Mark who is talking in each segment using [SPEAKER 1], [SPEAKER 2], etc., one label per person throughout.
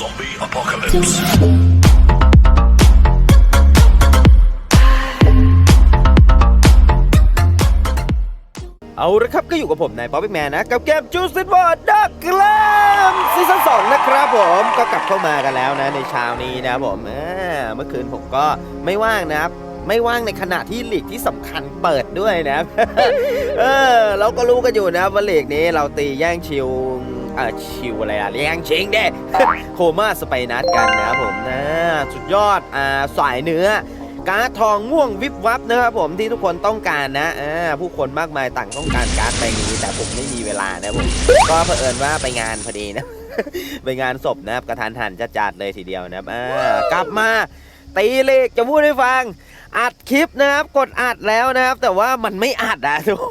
[SPEAKER 1] Zombie apocalypse.
[SPEAKER 2] เอาละครับก็อยู่กับผมนายป๊อปปี้แมนนะ กับเกมจูสิบอร์ดดักกลมซีซั่นสองนะครับผมก็กลับเข้ามากันแล้วนะในเช้านี้นะผมเมื่อคืนผมก็ไม่ว่างนะครับไม่ว่างในขณะที่หลีกที่สำคัญเปิดด้วยนะครับเออเราก็รู้กันอยู่นะว่าหลีกนี้เราตีแย่งชิว เอ่อชิวอะไรอะแย่งชิงเด้ โคม่าสไปนัดกันนะครับผมนะสุดยอดอ่าสายเนื้อการ์ดทองม่วงวิบวับนะครับผมที่ทุกคนต้องการนะอ่าผู้คนมากมายต่างต้องการการ์ดใบนี้แต่ผมไม่มีเวลานะผมก็เผอิญว่าไปงานพอดีนะ ไปงานศพนะครับกระทานหันจะจัดเลยทีเดียวนะครับอ่ากลับมาตีเลขจะพูดให้ฟัง อัดคลิปนะครับ กดอัดแล้วนะครับ แต่ว่ามันไม่อัดอะโอ้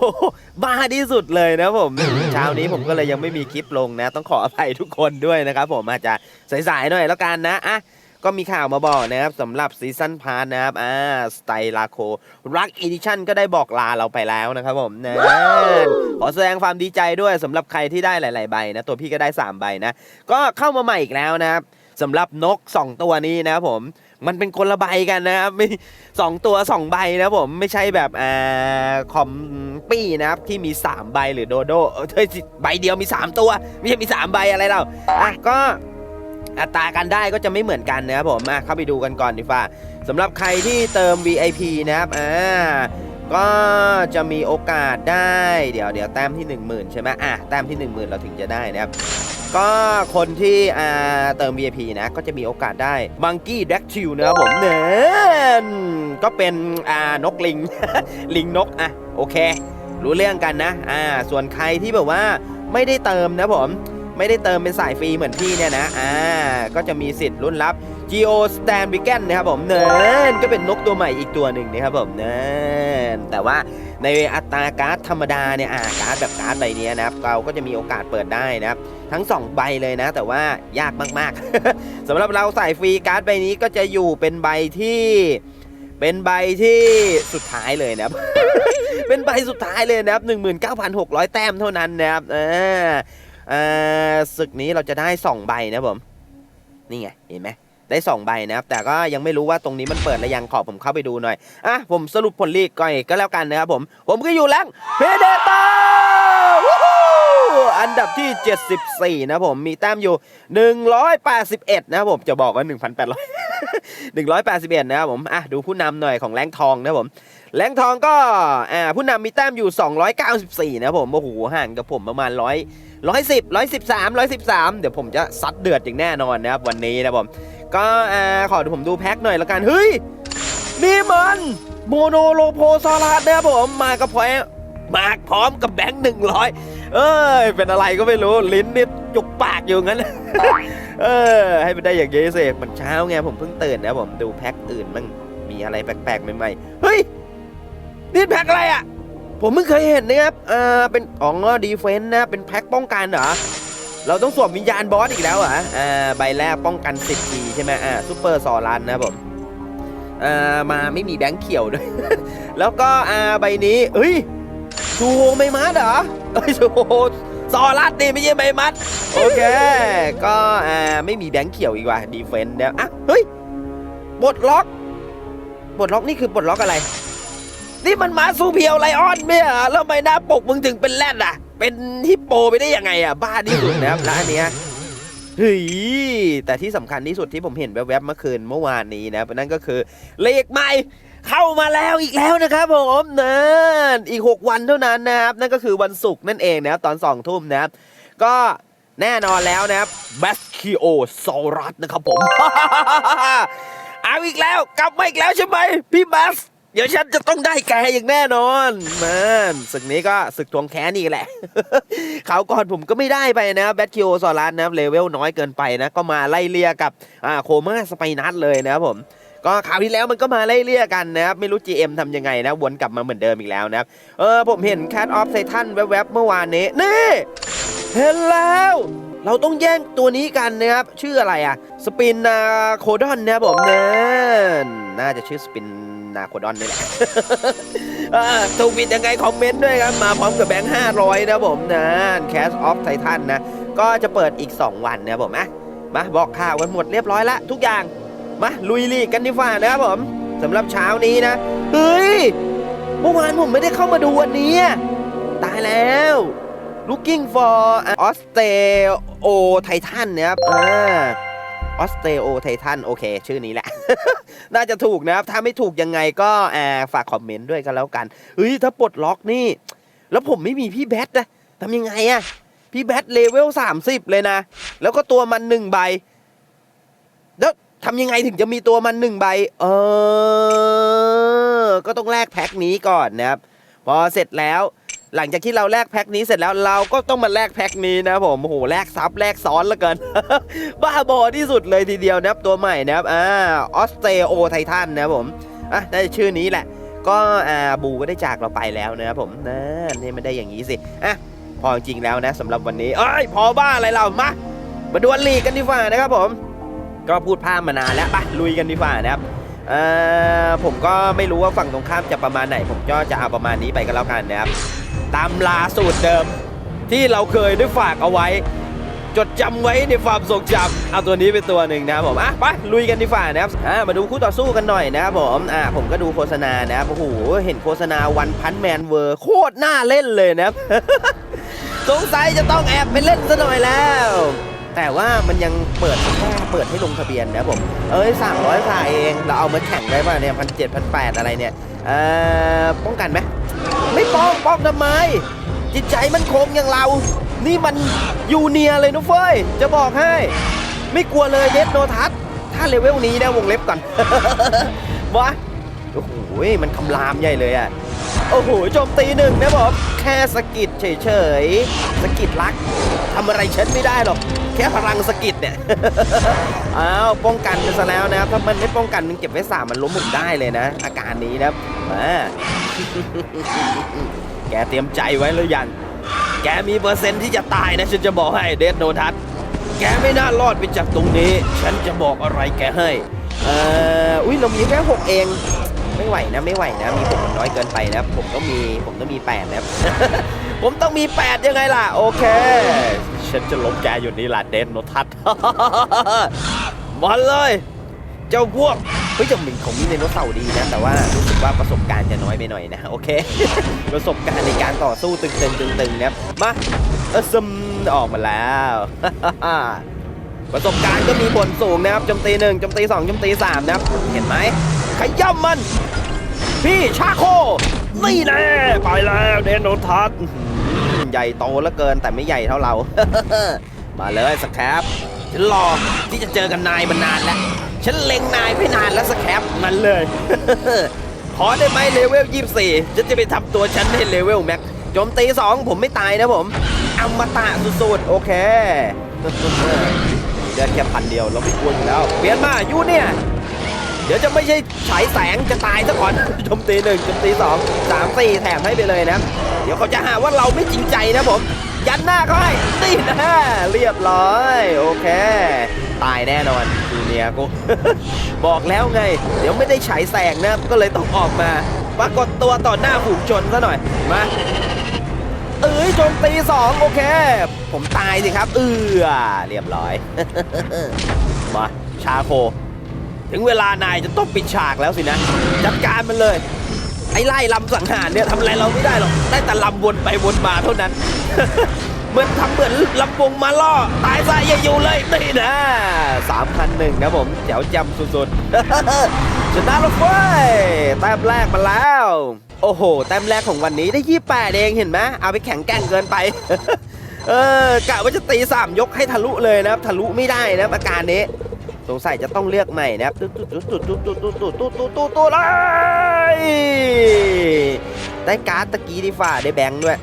[SPEAKER 2] บ้าที่สุดเลยนะผมเช้านี้ผมก็เลยยังไม่มีคลิปลงนะ ต้องขออภัยทุกคนด้วยนะครับ ผมอาจจะสายๆหน่อยแล้วกันนะอะก็มีข่าวมาบอกนะครับสำหรับซีซันพาร์ทนะครับอ่าสไตลาโครักอีดิชั่นก็ได้บอกลาเราไปแล้วนะครับผมนะขอแสดงความดีใจด้วยสำหรับใครที่ได้หลาย ๆ ใบนะ ตัวพี่ก็ได้ 3 ใบนะ ก็เข้ามาใหม่อีกแล้วนะครับสำหรับนก 2 ตัวนี้นะครับผม มันเป็นคนละใบกันนะครับไม่สองตัว2ใบนะผมไม่ใช่แบบอ่าคอมปี้นะครับที่มี3ใบหรือโดโดเออเฮ้ยใบเดียวมี3ตัวไม่ใช่มี3ใบอะไรเราอะก็อัตราการได้ก็จะไม่เหมือนกันนะครับผมอะเข้าไปดูกันก่อนดีฟ่าสำหรับใครที่เติม VIP นะครับอ่าก็จะมีโอกาสได้ เดี๋ยวเดี๋ยวแต้มที่ 10,000 ใช่ไหมอะแต้มที่ 10,000 เราถึงจะได้นะครับ ก็คนที่อ่าเติม VIP นะ ก็จะมีโอกาสได้บังกี้แดกชิลนะครับผมเนนก็เป็นอ่านกลิง ลิงนกอะโอเค รู้เรื่องกันนะอ่าส่วนใครที่แบบว่าไม่ได้เติมนะผม ไม่ได้เติมเป็นสายฟรีเหมือนพี่เนี่ยนะอ่าก็จะมีสิทธิ์รุ่นรับ Geo Stand b e a c o n นะครับผมเนินก็เป็นนกตัวใหม่อีกตัวหนึ่งนะครับผมเนินแต่ว่าในอัตราการ์ดธรรมดาเนี่ยอ่าการ์ดแบบการ์ดใบนี้นะครับเราก็จะมีโอกาสเปิดได้นะครับ ทั้ง 2 ใบเลยนะ แต่ว่ายากมากๆสำหรับเราใสายฟรีการ์ดใบนี้ก็จะอยู่เป็นใบที่เป็นใบที่สุดท้ายเลยนะครับ เป็นใบสุดท้ายเลยนะครับ19,600 แต้มเท่านั้นนะครับอ่าอ่าศึกนี้เราจะได้ 2 ใบนะผม นี่ไง เห็นไหม ได้2ใบนะครับแต่ก็ยังไม่รู้ว่าตรงนี้มันเปิดหรือยังขอผมเข้าไปดูหน่อยอะผมสรุปผลลีกก่อนก็แล้วกันนะครับผม ผมก็อยู่แรงเพเดตาอันดับที่ 74 นะผมมีแต้มอยู่ 181 นะครับผมจะบอกว่า 1,800 181 นะครับผมอะดูผู้นำหน่อยของแรงทองนะผมแรงทองก็อ่าผู้นำมีแต้มอยู่ 294 นะครับผมโอ้โหห่างกับผมประมาณ100ร้อยสิบร้อยสิบสามร้อยสิบสามเดี๋ยวผมจะซัดเดือดอย่างแน่นอนนะครับวันนี้นะผม ก็อ่าขอดูผมดูแพ็คหน่อยละกัน เฮ้ย นี่มันโมโนโลโพซอรัสนะครับผม มากับพอยมาพร้อมกับแบงค์หนึ่งร้อยเอ้ย เป็นอะไรก็ไม่รู้ ลิ้นนี่จุกปากอยู่งั้น เออ ให้มันได้อย่างนี้สิมันเช้าไงผมเพิ่งตื่นนะผมดูแพ็คอื่นมั่งมีอะไรแปลกๆใหม่ๆ เฮ้ย นี่แพ็คอะไรอะ ผมเพิ่งเคยเห็นนะครับ อ่า เป็นอ๋อดีเฟนต์นะ เป็นแพ็คป้องกันเหรอ เราต้องสวมวิญญาณบอสอีกแล้วเหรออ่าใบแรกป้องกัน10ทีใช่ไหมอ่าซูเปอร์ซอรันนะผมอ่ามาไม่มีแบงค์เขียวด้วย แล้วก็อ่าใบนี้เฮ้ยซูโฮไม่มัดเหรอเอ้ยซูโฮซอรัสนี่ไม่ใช่ไม่มัด โอเค ก็อ่าไม่มีแบงค์เขียวอีกว่ะดีเฟนต์เนี่ยอะเฮ้ยปลดล็อกปลดล็อกนี่คือปลดล็อกอะไร นี่มันมาซูเพียวไลออนเนี่ยแล้วทำไมหน้าปกมึงถึงเป็นแรดอะ เป็นฮิปโปไปได้ยังไงอะบ้าที่สุดนะครับแล้วอันเนี้ยเฮ้ยแต่ที่สำคัญที่สุดที่ผมเห็นแวบๆเมื่อคืนเมื่อวานนี้นะนั่นก็คือเลขใหม่เข้ามาแล้วอีกแล้วนะครับผมนั่นอีก 6 วันเท่านั้นนะครับ นั่นก็คือวันศุกร์นั่นเองนะครับตอน2ทุ่มนะครับ ก็แน่นอนแล้วนะครับแบสคิโอซอรัสนะครับผม เอาอีกแล้วกลับมาอีกแล้วใช่ไหมพี่บัส เดี๋ยวฉันจะต้องได้แกอย่างแน่นอนมันศึกนี้ก็ศึกทวงแค้นนี่แหละ เขาก่อนผมก็ไม่ได้ไปนะแบทคิโอซอรัสนะเลเวลน้อยเกินไปนะ ก็มาไล่เลี่ยกับอ่าโคม่าสไปนัทเลยนะครับผมก็คราวที่แล้วมันก็มาไล่เลี่ยกันนะครับ ไม่รู้ GM ทำยังไงนะ วนกลับมาเหมือนเดิมอีกแล้วนะครับ เออผมเห็น Cat of Titan แวบๆเมื่อวานนี้ นี่ เห็นแล้ว เราต้องแย่งตัวนี้กันนะครับ ชื่ออะไรอะสปินนาโคดอนนะครับผมเนินน่าจะชื่อสปินนาโคดอนนี่แหละถูกผิดยังไงคอมเมนต์ด้วยครับ มาพร้อมกับแบงค์500 นะผมนะ Cast of Titan นะ ก็จะเปิดอีก 2 วันนะผมอะมาบอกข่าวกันหมดเรียบร้อยละทุกอย่าง มาลุยลีกกันดีกว่านะครับผมสำหรับเช้านี้นะ เฮ้ย เมื่อวานผมไม่ได้เข้ามาดูวันนี้ ตายแล้ว looking for Osteo Titan นะครับอ่า Osteo Titan โอเค ชื่อนี้แหละ น่าจะถูกนะครับ ถ้าไม่ถูกยังไงก็อ่าฝากคอมเมนต์ด้วยกันแล้วกันเฮ้ย ถ้าปลดล็อกนี่ แล้วผมไม่มีพี่แบทนะทำยังไงอะพี่แบทเลเวล 30 เลยนะ แล้วก็ตัวมันหนึ่งใบ แล้วทำยังไงถึงจะมีตัวมันหนึ่งใบ เออ ก็ต้องแลกแพ็คนี้ก่อนนะครับ พอเสร็จแล้ว หลังจากที่เราแลกแพ็คนี้เสร็จแล้วเราก็ต้องมาแลกแพ็คนี้นะผมโอ้โหแลกซับแลกซ้อนเหลือเกินบ้าบอที่สุดเลยทีเดียวนะครับตัวใหม่นะครับอ่าออสเตโอไททันนะครับผมอะได้ชื่อนี้แหละ ก็อ่าบูก็ได้จากเราไปแล้วนะครับผมนะนี่มันได้อย่างนี้สิอะพอจริงแล้วนะสำหรับวันนี้เอ้ยพอบ้าอะไรเรามามาดวลลีกันดีกว่านะครับผม ก็พูดพร่ามานานแล้วไปลุยกันดีกว่านะครับเอ่อผมก็ไม่รู้ว่าฝั่งตรงข้ามจะประมาณไหน ผมก็จะเอาประมาณนี้ไปก็แล้วกันนะครับ ตามลาสูตรเดิม ที่เราเคยได้ฝากเอาไว้ จดจำไว้ในความทรงจำเอาตัวนี้เป็นตัวหนึ่งนะครับผมอะไปลุยกันดีกว่านะครับอ่ามาดูคู่ต่อสู้กันหน่อยนะครับผมอ่าผมก็ดูโฆษณานะครับโอ้โหเห็นโฆษณาวันพันแมนเวอร์โคตรน่าเล่นเลยนะครับสงสัยจะต้องแอบไปเล่นซะหน่อยแล้วแต่ว่ามันยังเปิดแค่เปิดให้ลงทะเบียนนะผม เอ้ยสามร้อยฝ่ายเอง เราเอามาแข่งได้ป่ะเนี่ยพันเจ็ดพันแปดอะไรเนี่ย เอ่อ ป้องกันไหม ไม่ป้องป้องทำไม จิตใจมันคงอย่างเรา นี่มันยูเนียเลยนุ้เฟ้ย จะบอกให้ ไม่กลัวเลยเดสโนทัศถ้าเลเวลนี้นะวงเล็บก่อนวะโอ้โหมันคำรามใหญ่เลยอะ โอ้โหโจมตีหนึ่งนะบอกแค่สกิดเฉยๆสกิดรักทำอะไรฉันไม่ได้หรอก แค่พลังสกิดเนี่ยอ้าวป้องกันไปซะแล้วนะครับถ้ามันไม่ป้องกันมันเก็บไว้สามมันล้มหมุนได้เลยนะ อาการนี้นะครับมา แกเตรียมใจไว้หรือยัง แกมีเปอร์เซ็นต์ที่จะตายนะ ฉันจะบอกให้เดดโนทัศแกไม่น่ารอดไปจากตรงนี้ ฉันจะบอกอะไรแกให้ เอ่อ อุ้ยเรามีแค่หกเอง ไม่ไหวนะไม่ไหวนะ มีผมมันน้อยเกินไปนะผมต้องมีผมต้องมีแปดนะผมต้องมีแปดยังไงล่ะ โอเค ฉันจะล้มแกอยู่นี่ล่ะเดนโนทัศมาเลย เจ้าพวก ฮ้ยจะมีของมีไดโนเสาร์ดีนะ แต่ว่ารู้สึกว่าประสบการณ์จะน้อยไปหน่อยนะ โอเค ประสบการณ์ในการต่อสู้ตึงๆตึงๆนะครับมาเออซึมออกมาแล้ว ประสบการณ์ก็มีผลสูงนะครับโจมตีหนึ่งโจมตีสองโจมตีสามนะครับ เห็นไหมขย่ำมัน พี่ชาโค นี่แน่ไปแล้วเดนโนทัศใหญ่โตเหลือเกินแต่ไม่ใหญ่เท่าเรา มาเลยสแครป ฉันรอที่จะเจอกับนายมานานแล้ว ฉันเล็งนายไปนานแล้วสแครปมันเลย ขอได้ไหมเลเวล 24 ฉันจะไปทำตัวฉันให้เลเวลแม็กโจมตีสองผมไม่ตายนะผมอมตะสุดๆ โอเคเดือนแค่พันเดียวเราไม่กลัวอยู่แล้ว เปลี่ยนมาอยู่เนี่ยเดี๋ยวจะไม่ใช่ฉายแสงจะตายซะก่อนโจมตีหนึ่งโจมตีสองสามสี่แถมให้ไปเลยนะ เดี๋ยวเขาจะหาว่าเราไม่จริงใจนะผม ยันหน้าเขาให้นี่นะเรียบร้อย โอเค ตายแน่นอนจูเนียกูบอกแล้วไง เดี๋ยวไม่ได้ฉายแสงนะก็เลยต้องออกมาปรากฏตัวต่อหน้าฝูงชนซะหน่อยมาเอ้ยโจมตีสองโอเค ผมตายสิครับ เออเรียบร้อย มาชาโค ถึงเวลานายจะต้องปิดฉากแล้วสินะ จัดการมันเลย ไอ้ไล่ลำสังหารเนี่ยทำอะไรเราไม่ได้หรอก ได้แต่ลำวนไปวนมาเท่านั้น เหมือนทำเหมือนลำวงมาล่อ ตายซะอย่าอยู่เลยนี่นะสามพันหนึ่งนะผมแจ๋วจำสุดๆชนะแล้วเฟ้ยแต้มแรกมาแล้วโอ้โห แต้มแรกของวันนี้ได้ยี่แปดเองเห็นไหมเอาไปแข่งแกร่งเกินไป เออกะว่าจะตีสามยกให้ทะลุเลยนะครับ ทะลุไม่ได้นะอาการนี้ สงสัยจะต้องเลือกใหม่นะครับตุ๊ดตุ๊ดตุ๊ดตุ๊ดตุ๊ดตุ๊ดตุ๊ดตุ๊ดตุ๊ดตุ๊ดตุ๊ดเลยได้การ์ดตะกี้ดีฝ่าได้แบงค์ด้วย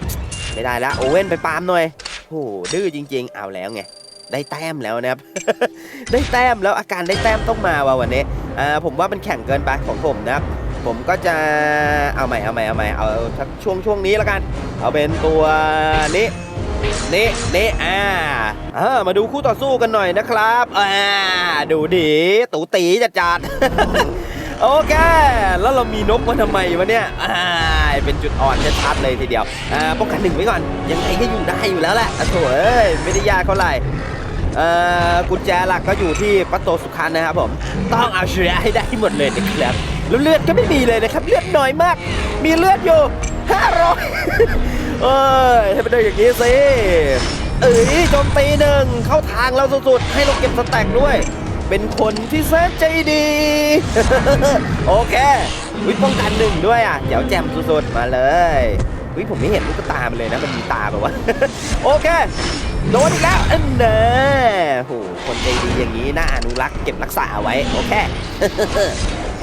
[SPEAKER 2] ไม่ได้แล้วโอเว่นไปปาล์มหน่อยโหดื้อจริง ๆ เอาแล้วไงได้แต้มแล้วนะครับ ได้แต้มแล้วอาการได้แต้มต้องมาว่ะวันนี้อ่าผมว่ามันแข่งเกินไปของผมนะครับ ผมก็จะเอาใหม่เอาใหม่เอาใหม่เอาช่วงช่วงนี้แล้วกัน เอาเป็นตัวนี้ นี่นี่อ่าเออมาดูคู่ต่อสู้กันหน่อยนะครับอ่าดูดีตูตีจัดจัดโอเค แล้วเรามีนกมาทำไมวะเนี่ยอ่าเป็นจุดอ่อนชัดๆเลยทีเดียวอ่าป้องกันหนึ่งไว้ก่อน ยังไงก็อยู่ได้อยู่แล้วแหละโถเอ้ยไม่ได้ยากเท่าไหร่เอ่อกุญแจหลักก็อยู่ที่ประตูสุขันนะครับผมต้องเอาชนะให้ได้หมดเลยนะครับแล้วเลือดก็ไม่มีเลยนะครับ เลือดน้อยมาก มีเลือดอยู่500 เอ้ยให้มันได้อย่างนี้สิเอ้ยโจมตีหนึ่งเข้าทางเราสุดๆ ให้เราเก็บสแต็กด้วย เป็นคนที่แสนใจดี โอเควิป้องกันหนึ่งด้วยอะเดี๋ยวแจมสุดๆ มาเลยวิผมไม่เห็นลูกตามันเลยนะ มันมีตาแบบว่า โอเค โดนอีกแล้วอันเน่โหคนใจดีอย่างนี้น่าอนุรักษ์เก็บรักษาไว้ โอเค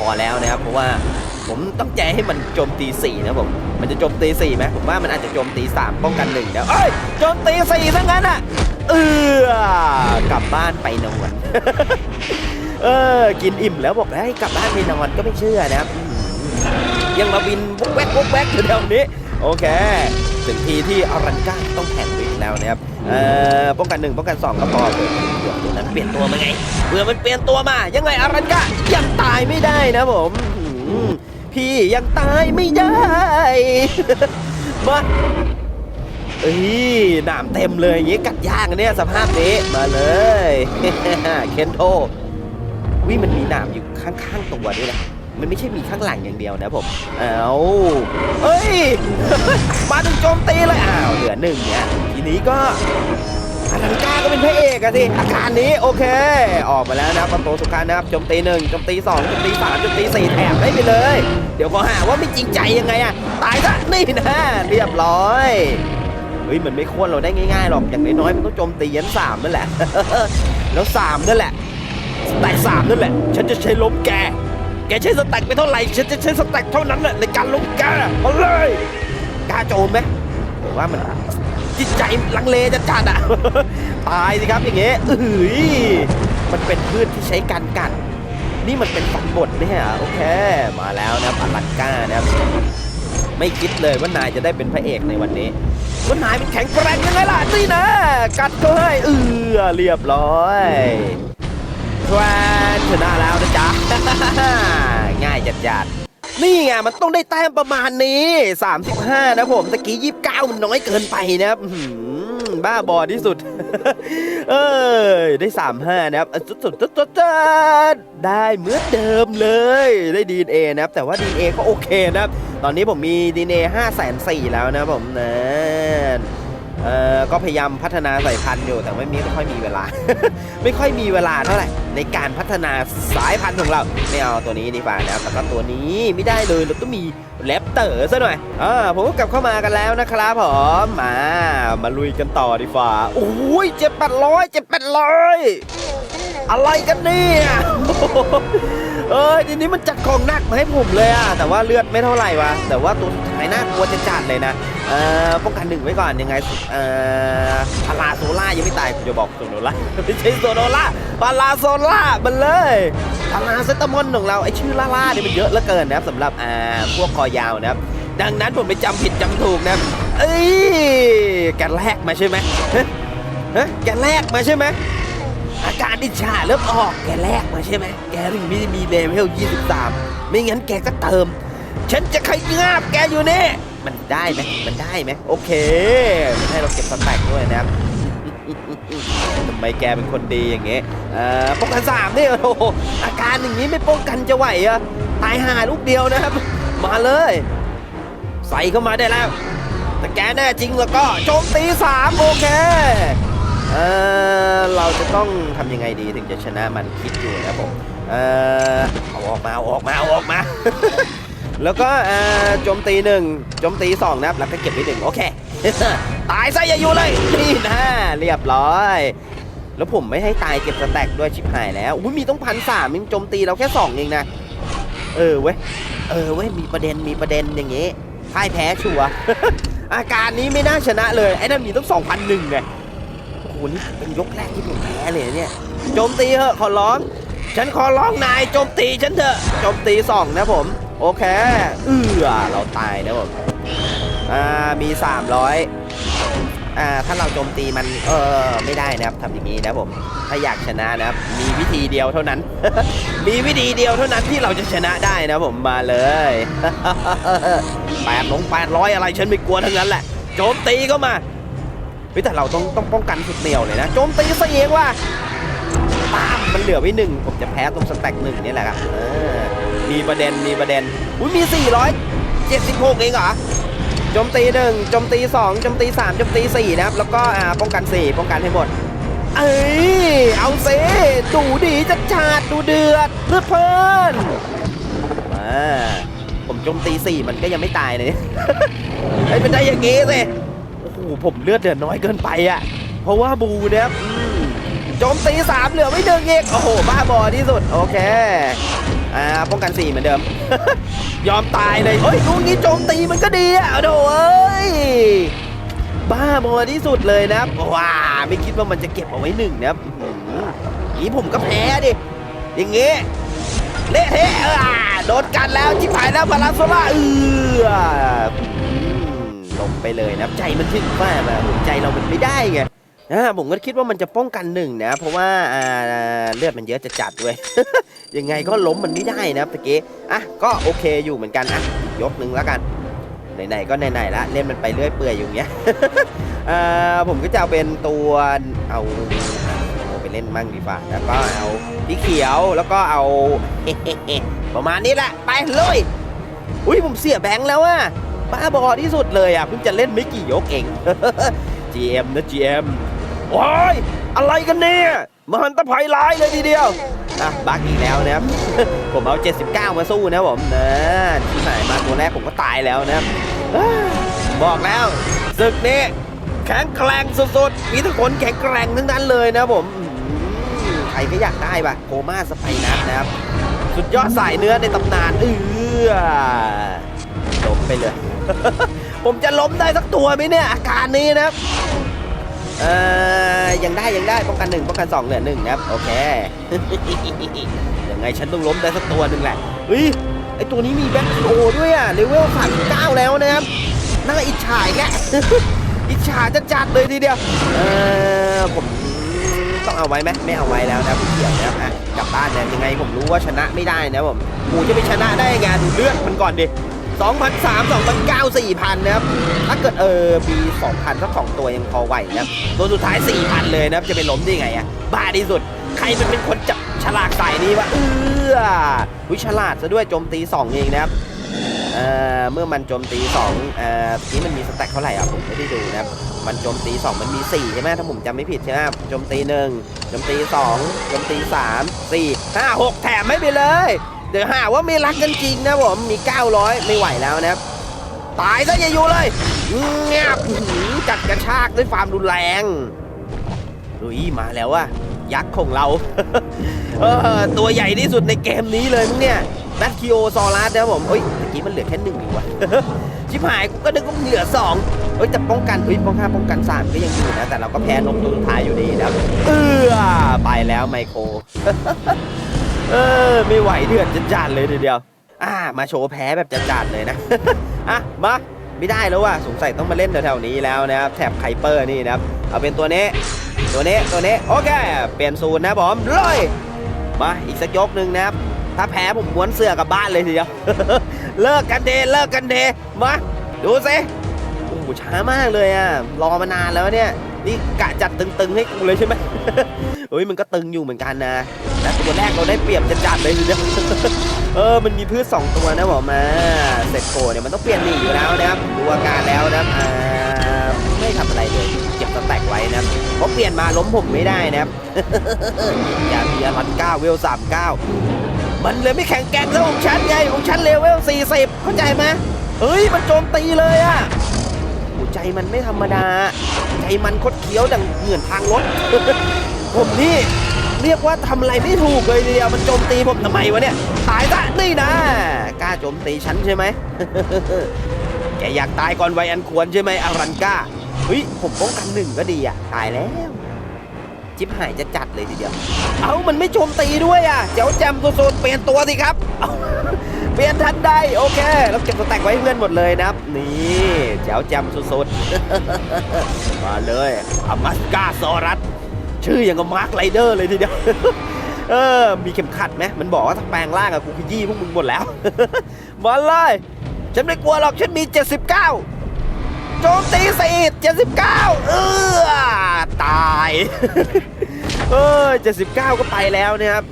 [SPEAKER 2] อแล้วนะครับ เพราะว่าผมต้องใจให้มันโจมตีสี่นะผมมันจะโจมตีสี่ไหมผมว่ามันอาจจะโจมตีสามป้องกันหนึ่งเดี๋ยวเอ้ยโจมตีสี่ซะงั้นอะเออกลับบ้านไปนอนเออกินอิ่มแล้วบอกให้กลับบ้านไปนอนก็ไม่เชื่อนะครับยังมาบินวกแวกวกแวกอยู่แถวนี้โอเคถึงทีที่อารันก้าต้องแข่งวิกแล้วนะครับเอ่อป้องกันหนึ่งป้องกันสองก็พอเผื่อ เปลี่ยนตัวมาไงเผื่อมันเปลี่ยนตัวมา ยังไงอารันก้ายังตายไม่ได้นะผมอืมพี่ยังตายไม่ได้ มาเอ้ยหนามเต็มเลยอย่างงี้กัดยากอะเนี่ยสภาพนี้มาเลย เคนโทวิมันมีหนามอยู่ข้างๆตัวด้วยนะมันไม่ใช่มีข้างหลังอย่างเดียวนะผมเอาเอ้ย มาถึงโจมตีเลยอ้าวเหลือหนึ่งเนี่ยทีนี้ก็ารันก้าก็เป็นพระเอกอะสิอาการนี้โอเค ออกมาแล้วนะประตูสุขานนะครับโจมตีหนึ่งโจมตีสองโจมตีสามโจมตีสี่แถมได้ไปเลย เดี๋ยวก็หาว่าไม่จริงใจยังไงอะตายซะนี่นะเรียบร้อยเฮ้ยมันไม่ควรเราได้ง่ายๆหรอกอย่างน้อยๆมันต้องโจมตียันสามนั่นแหละ แล้วสามนั่นแหละสแต็กสามนั่นแหละ ฉันจะใช้ล้มแก แกใช้สแต็กไปเท่าไหร่ ฉันจะใช้สแต็กเท่านั้นแหละในการล้มแกมาเลยกล้าโจมไหมผมว่ามัน จิตใจลังเลจะจัดอะ ตายสิครับอย่างเงี้ยเอ้ยมันเป็นพืชที่ใช้การกัด นี่มันเป็นฟันบดไม่ใช่เหรอโอเค มาแล้วนะครับอลันก้านะครับไม่คิดเลยว่านายจะได้เป็นพระเอกในวันนี้ว่านายเป็นแข็งแกร่งยังไงล่ะนี่นะ กัดก็ให้เออเรียบร้อยแควนชนะแล้วนะจ๊ะง่ายจัดจัดๆ นี่ไงมันต้องได้แต้มประมาณนี้ 35 นะผมตะกี้ 29 มันน้อยเกินไปนะครับบ้าบอที่สุด เออได้35นะครับสุดสุดสุดสุดได้เหมือนเดิมเลย ได้ดีเอนะครับ แต่ว่าดีเอก็โอเคนะครับ ตอนนี้ผมมีดีเอห้าแสนสี่แล้วนะครับผมนะเอ่อก็พยายามพัฒนาสายพันธุ์อยู่ แต่ไม่มีไม่ค่อยมีเวลา ไม่ค่อยมีเวลาเท่าไหร่ ในการพัฒนาสายพันธุ์ของเราไม่เอาตัวนี้ดีกว่านะครับแล้วก็ตัวนี้ไม่ได้เลยเราต้องมีแรปเตอร์ซะหน่อยอ่าผมก็กลับเข้ามากันแล้วนะครับผมมา มาลุยกันต่อดีกว่าโอ้ยเจ็ดแปดร้อยเจ็ดแปดร้อยอะไรกันเนี่ยเออทีนี้มันจัดของหนักมาให้ผมเลยอะแต่ว่าเลือดไม่เท่าไหร่วะแต่ว่าตัวสุดท้ายน่ากลัวจะจัดเลยนะเอ่อป้องกันหนึ่งไว้ก่อนยังไงเอ่อพาราโซล่ายังไม่ตายผมจะบอกโซโนล่าไม่ใช่โซโนล่าพาราโซล่ามันเลยพาราเซตามอนของเราไอชื่อล่าล่าเนี่ยมันเยอะเหลือเกินนะครับสำหรับอ่าพวกคอยาวนะครับ ดังนั้นผมไปจำผิดจำถูกนะครับเอ้ยแกแรกมาใช่ไหมฮะฮะแกแรกมาใช่ไหมอาการอิจฉาเริ่มออกแกแรกมาใช่ไหมแกถึงไม่ได้มีเลเวล23 ไม่งั้นแกก็เติม ฉันจะขยาบแกอยู่นี่มันได้ไหมมันได้ไหมโอเคมันให้เราเก็บสแต็กด้วยนะครับทำไมแกเป็นคนดีอย่างเงี้ย อ่อป้องกันสามนี่โอ้โหอาการอย่างนี้ไม่ป้องกันจะไหวอะตายห่าลูกเดียวนะครับ มาเลย ใส่เข้ามาได้แล้ว แต่แกแน่จริงแล้วก็โจมตีสามโอเคเออเราจะต้องทำยังไงดีถึงจะชนะมันคิดอยู่นะผมเออเอาออกมาเอาออกมาเอาออกมา แล้วก็โจมตีหนึ่งโจมตีสองนะครับแล้วก็เก็บไว้หนึ่งโอเค ตายซะอย่าอยู่เลยนี่นะเรียบร้อย แล้วผมไม่ให้ตายเก็บสแต็กด้วยชิบหายแล้วอุ้ยมีต้องพันสามมึงโจมตีเราแค่สองเองนะ เออเว้ย เออเว้ย มีประเด็นมีประเด็นอย่างงี้พ่ายแพ้ชัวอาการนี้ไม่น่าชนะเลย ไอ้นั่นมีต้องสองพันหนึ่งไงโอ้โหนี่เป็นยกแรกที่ผมแพ้เลยเนี่ย โจมตีเถอะขอร้อง ฉันขอร้องนายโจมตีฉันเถอะ โจมตีสองนะผม โอเค เอือเราตายนะผม อ่า มี300อ่าถ้าเราโจมตีมันเออไม่ได้นะครับทำอย่างนี้นะผมถ้าอยากชนะนะครับมีวิธีเดียวเท่านั้น มีวิธีเดียวเท่านั้นที่เราจะชนะได้นะผมมาเลยแปดลงแปดร้อยอะไรฉันไม่กลัวทั้งนั้นแหละ โจมตีเข้ามาฮ้ยแต่เราต้องต้องป้องกันสุดเหนียวเลยนะโจมตีซะเองว่ะป้ามมันเหลือไว้หนึ่งผมจะแพ้ตรงสแต็กหนึ่งนี่แหละครับมีประเด็นมีประเด็นอุ้ยมี 476 เองเหรอ โจมตีหนึ่งโจมตีสองโจมตีสามโจมตีสี่นะครับ แล้วก็อ่าป้องกันสี่ป้องกันให้หมด เอ้ยเอาเซดูดีจัดจาดดูเดือดเลือเพลินมาผมโจมตีสี่มันก็ยังไม่ตายเลยไอ้เป็นได้อย่างงี้สิโอ้โหผมเลือดเดือดน้อยเกินไปอะ เพราะว่าบูเนี่ยโจมตีสามเหลือไม่หนึ่งอีกโอ้โห บ้าบอที่สุด โอเค อ่าป้องกันสี่เหมือนเดิม ยอมตายเลยเฮ้ยลูกนี้โจมตีมันก็ดีอะโถ่เอ้ยบ้าบอที่สุดเลยนะว้าไม่คิดว่ามันจะเก็บเอาไว้หนึ่งนะครับนี้ผมก็แพ้ดิอย่างงี้เละเทะโดนกันแล้วจิบหายแล้วพาราโซล่าเอออืมลงไปเลยนะใจมันถึงมากอะใจเรามันไม่ได้ไงอ่าผมก็คิดว่ามันจะป้องกันหนึ่งนะ เพราะว่าอ่าเลือดมันเยอะจะจัดด้วย ยังไงก็ล้มมันไม่ได้นะครับตะกี้อะก็โอเคอยู่เหมือนกันอะยกหนึ่งแล้วกันไหนๆก็ไหนๆละเล่นมันไปเรื่อยเปื่อยอยู่เงี้ยเอ่อผมก็จะเอาเป็นตัวเอาเอาไปเล่นมั่งดีกว่าแล้วก็เอาพี่เขียวแล้วก็เอาประมาณนี้แหละไปเลยอุ้ยผมเสียแบงค์แล้วอะบ้าบอที่สุดเลยอะเพิ่งจะเล่นไม่กี่ยกเอง GM นะ GM โอ้ยอะไรกันเนี่ยมหันตภัยร้ายเลยทีเดียว อะบักอีกแล้วนะครับ ผมเอา 79 มาสู้นะผมนะที่ไหนมาตัวแรกผมก็ตายแล้วนะครับบอกแล้วศึกนี้แข็งแกร่งสุดๆ มีทุกคนแข็งแกร่งทั้งนั้นเลยนะผมใครก็อยากได้ปะโคม่าสไปนัสนะครับ สุดยอดสายเนื้อในตำนานเออล้มไปเลย ผมจะล้มได้สักตัวไหมเนี่ย อาการนี้นะครับ เอ่อยังได้ยังได้ป้องกันหนึ่งป้องกันสองเหลือหนึ่งนะครับ โอเคยังไงฉันต้องล้มได้สักตัวหนึ่งแหละเฮ้ยไอตัวนี้มีแบ็คโอด้วยอะเลเวลสามเก้าแล้วนะครับน่าอิจฉาอีกแล้วอิจฉาจะจัดเลยทีเดียว เออผมต้องเอาไว้ไหมไม่เอาไว้แล้วนะผมเกี่ยวนะครับอะกลับบ้านเนี่ยยังไงผมรู้ว่าชนะไม่ได้นะผมกูจะไปชนะได้ไงดูเลือดมันก่อนดิ 2,003 2,009 4,000นะครับ ถ้าเกิดเออปี 2,000สักสองตัวยังพอไหวนะครับ ตัวสุดท้าย 4,000 เลยนะครับ จะไปล้มได้ไงอะบ้าที่สุด ใครมันเป็นคนจับฉลากสายนี้วะ เออวิฉลาดซะด้วยโจมตี 2 เองนะครับเอ่อเมื่อมันโจมตี2เอ่อทีนี้มันมีสแต็กเท่าไหร่อะผมไม่ได้ดูนะครับ มันโจมตี 2 มันมี 4 ใช่ไหมถ้าผมจำไม่ผิดใช่ไหมโจมตี 1 โจมตี 2 โจมตี 3 4 5 6 แถมไม่ไปเลย ดี๋ยวหาว่าไม่รักกันจริงนะผมมี 900 ไม่ไหวแล้วนะครับ ตายซะอย่าอยู่เลยเงียบจัดกระชากด้วยความรุนแรงลุยมาแล้วอะยักษ์ของเราเออตัวใหญ่ที่สุดในเกมนี้เลยมึงเนี่ยแบทคิโอซอรัสนะครับผมเอ้ยตะกี้มันเหลือแค่หนึ่งอยู่วะชิบหายกูก็นึกว่าเหลือสองเอ้ยแต่ป้องกันเอ้ยป้องกันป้องกันสามก็ยังอยู่นะแต่เราก็แพ้นกตัวสุดท้ายอยู่ดีนะเออไปแล้วไมโคร เออ ไม่ไหวเดือดจัดๆเลยทีเดียว อ่า มาโชว์แพ้แบบจัดๆเลยนะ อะ มา ไม่ได้แล้วว่ะ สงสัยต้องมาเล่นแถวๆนี้แล้วนะครับ แถบไคเปอร์นี่นะครับ เอาเป็นตัวนี้ ตัวนี้ ตัวนี้ โอเค เปลี่ยนสูตรนะผมเลยมา อีกสักยกหนึ่งนะครับ ถ้าแพ้ผมม้วนเสื้อกลับบ้านเลยทีเดียว เลิกกันเดเลิกกันเดมา ดูสิโอ้โหช้ามากเลยอะ รอมานานแล้วเนี่ย นี่กะจัดตึงๆให้กูเลยใช่ไหมเฮ้ย มันก็ตึงอยู่เหมือนกันนะ แต่ตัวแรกเราได้เปรียบจะจัดเลยทีเดียวเออมันมีพืช2ตัวนะบอกมาเซตโกเนี่ยมันต้องเปลี่ยนหนีอยู่แล้วนะครับดูอาการแล้วนะครับอ่าไม่ทำอะไรเลยเก็บสแตกไว้นะครับเพราะเปลี่ยนมาล้มผมไม่ได้นะครับอย่ามีอลันเก้าเวลสามเก้ามันเลยไม่แข็งแกร่งเท่าของฉันไงของฉันเลเวลสี่สิบเข้าใจไหมเฮ้ยมันโจมตีเลยอะหัวใจมันไม่ธรรมดา ใจมันคดเคี้ยวดังเหมือนทางรถผมนี่ เรียกว่าทำอะไรไม่ถูกเลยทีเดียวมันโจมตีผมทำไมวะเนี่ยตายซะนี่นะกล้าโจมตีฉันใช่ไหมแกอยากตายก่อนวัยอันควรใช่ไหมอารันก้าเฮ้ยผมป้องกันหนึ่งก็ดีอะตายแล้ว จิบหายจะจัดเลยทีเดียว เอามันไม่โจมตีด้วยอะเจ้าแจมสุดๆเปลี่ยนตัวสิครับเเปลี่ยนทันใดโอเคเราเก็บสแต็กไว้เพื่อนหมดเลยนะครับ นี่เจ้าแจมสุดๆมาเลยอามัสกาซอรัส ชื่ออย่างกับมาร์คไรเดอร์เลยทีเดียวเออ มีเข็มขัดไหมมันบอกว่าถ้าแปลงร่างอะกูขยี้พวกมึงหมดแล้วมาเลยฉันไม่กลัวหรอกฉันมี 79 โจมตีสีเจ็ดสิบเก้าเออตาย เออเจ็ดสิบเก้าก็ไปแล้วนะครับ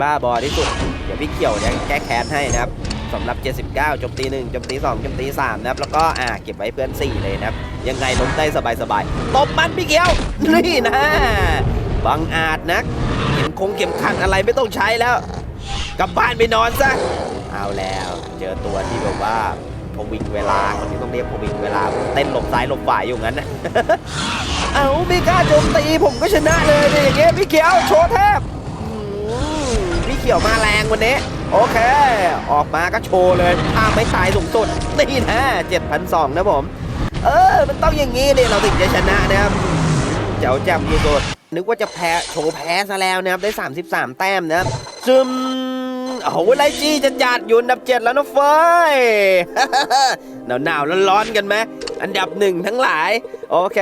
[SPEAKER 2] บ้าบอที่สุด เดี๋ยวพี่เขียวจะแก้แค้นให้นะครับ สำหรับ 79จมตี1จมตี2จมตี3นะครับแล้วก็อ่าเก็บไว้เพื่อน 4 เลยนะครับ ยังไงล้มได้สบายๆตบมันพี่เขียว นี่นะบังอาจนักเข็มคงเข็มขัดอะไรไม่ต้องใช้แล้ว กลับบ้านไปนอนซะเอาแล้วเจอตัวที่แบบว่าพวิงเวลาคนนี้ต้องเรียกพวิงเวลาเต้นหลบซ้ายหลบขวายอยู่งั้นนะเอาไม่กล้าโจมตีผมก็ชนะเลยเนี่ยอย่างเงี้ยพี่เขียวโชว์แทบ ขียวมาแรงวันนี้โอเค ออกมาก็โชว์เลยถ้าไม่ตายสูงสุดนี่นะ7,200นะผม เออ มันต้องอย่างงี้เนี่ยเราถึงจะชนะนะครับเจ้าแจ่มสุดนึกว่าจะแพ้โชว์แพ้ซะแล้วนะครับได้ 33 แต้มนะครับซึมโอ้โหไลจี้จะจัดอยู่อันดับ7แล้วนะเฟยหนาวหนาวร้อนๆกันไหมอันดับหนึ่งทั้งหลาย โอเค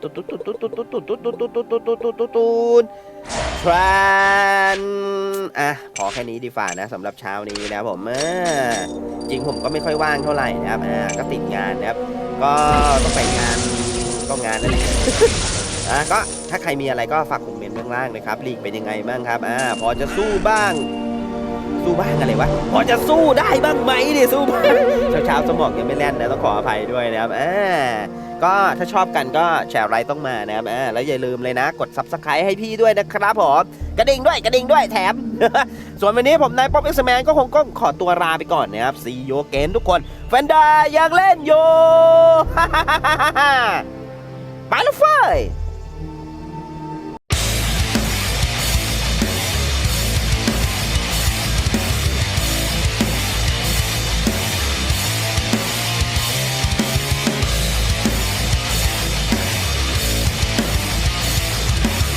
[SPEAKER 2] ตุ๊ดตุ๊ดตุ๊ดตุ๊ดตุ๊ดตุ๊ดตุ๊ดตุ๊ดตุ๊ดตุ๊ดตุ๊ดตุ๊ดตุ๊ดตุ๊ด ทรานอะพอแค่นี้ดีฝ่านะสำหรับเช้านี้นะผมอจริงผมก็ไม่ค่อยว่างเท่าไหร่นะครับอ่าก็ติดงานนะครับ ก็ต้องไปงานก็งานนั่นแหละอะก็ถ้าใครมีอะไรก็ฝากคอมเมนต์ข้างล่างนะครับลีกเป็นยังไงบ้างครับอ่าพอจะสู้บ้าง สู้บ้างอะไรวะพอจะสู้ได้บ้างไหมเนี่ยสู้บ้างเช้าๆสมองยังไม่แล่นนะต้องขออภัยด้วยนะครับอ่า ก็ถ้าชอบกันก็แชร์ไลค์ต้องมานะครับอ่าแล้วอย่าลืมเลยนะ กด subscribe ให้พี่ด้วยนะครับผมกระดิ่งด้วยกระดิ่งด้วยแถม ส่วนวันนี้ผมนายป๊อปเอ็กซ์แมนก็คงก็ขอตัวลาไปก่อนนะครับซีโยเกนทุกคนแฟนดาอยากเล่นโย ไปแล้วเฟย